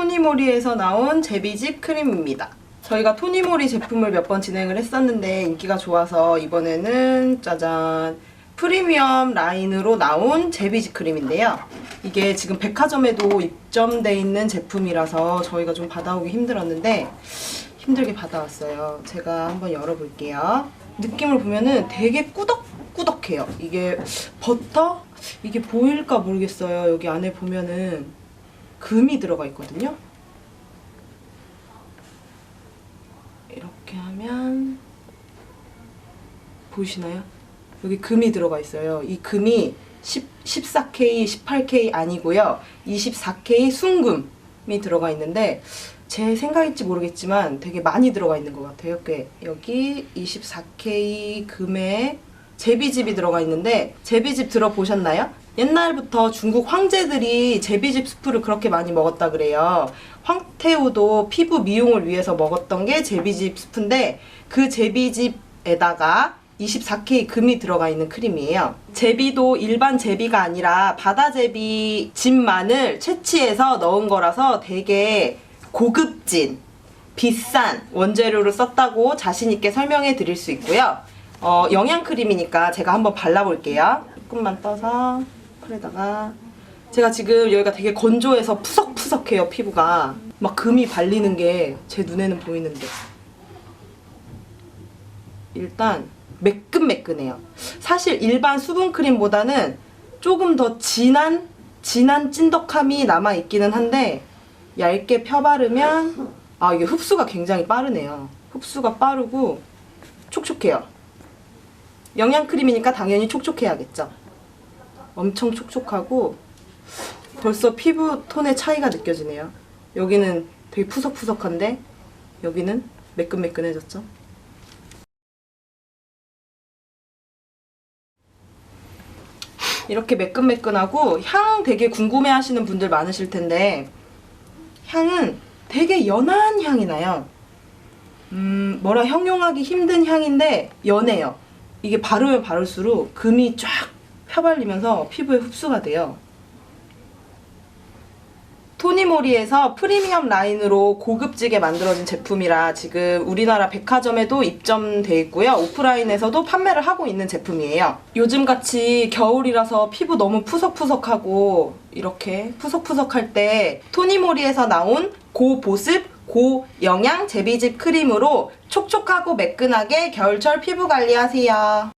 토니모리에서 나온 제비집 크림입니다. 저희가 토니모리 제품을 몇 번 진행을 했었는데 인기가 좋아서 이번에는 짜잔 프리미엄 라인으로 나온 제비집 크림인데요. 이게 지금 백화점에도 입점돼 있는 제품이라서 저희가 좀 받아오기 힘들었는데 힘들게 받아왔어요. 제가 한번 열어볼게요. 느낌을 보면은 되게 꾸덕꾸덕해요. 이게 버터? 이게 보일까 모르겠어요. 여기 안에 보면은 금이 들어가 있거든요. 이렇게 하면 보이시나요? 여기 금이 들어가 있어요. 이 금이 10, 14K, 18K 아니고요. 24K 순금이 들어가 있는데 제 생각일지 모르겠지만 되게 많이 들어가 있는 것 같아요. 꽤 여기 24K 금에 제비집이 들어가 있는데 제비집 들어보셨나요? 옛날부터 중국 황제들이 제비집 스프를 그렇게 많이 먹었다 그래요. 황태우도 피부 미용을 위해서 먹었던 게 제비집 스프인데 그 제비집에다가 24K 금이 들어가 있는 크림이에요. 제비도 일반 제비가 아니라 바다 제비 즙만을 채취해서 넣은 거라서 되게 고급진, 비싼 원재료를 썼다고 자신있게 설명해 드릴 수 있고요. 어, 영양 크림이니까 제가 한번 발라볼게요. 조금만 떠서 풀에다가 제가 지금 여기가 되게 건조해서 푸석푸석해요 피부가 막 금이 발리는 게 제 눈에는 보이는데 일단 매끈매끈해요. 사실 일반 수분 크림보다는 조금 더 진한 진한 찐덕함이 남아 있기는 한데 얇게 펴바르면 아 이게 흡수가 굉장히 빠르네요. 흡수가 빠르고 촉촉해요. 영양 크림이니까 당연히 촉촉해야겠죠. 엄청 촉촉하고 벌써 피부 톤의 차이가 느껴지네요. 여기는 되게 푸석푸석한데 여기는 매끈매끈해졌죠. 이렇게 매끈매끈하고 향 되게 궁금해 하시는 분들 많으실 텐데 향은 되게 연한 향이 나요. 음, 뭐라 형용하기 힘든 향인데 연해요. 이게 바르면 바를수록 금이 쫙 펴발리면서 피부에 흡수가 돼요. 토니모리에서 프리미엄 라인으로 고급지게 만들어진 제품이라 지금 우리나라 백화점에도 입점돼 있고요. 오프라인에서도 판매를 하고 있는 제품이에요. 요즘같이 겨울이라서 피부 너무 푸석푸석하고 이렇게 푸석푸석할 때 토니모리에서 나온 고보습, 고영양 제비집 크림으로 촉촉하고 매끈하게 겨울철 피부 관리하세요.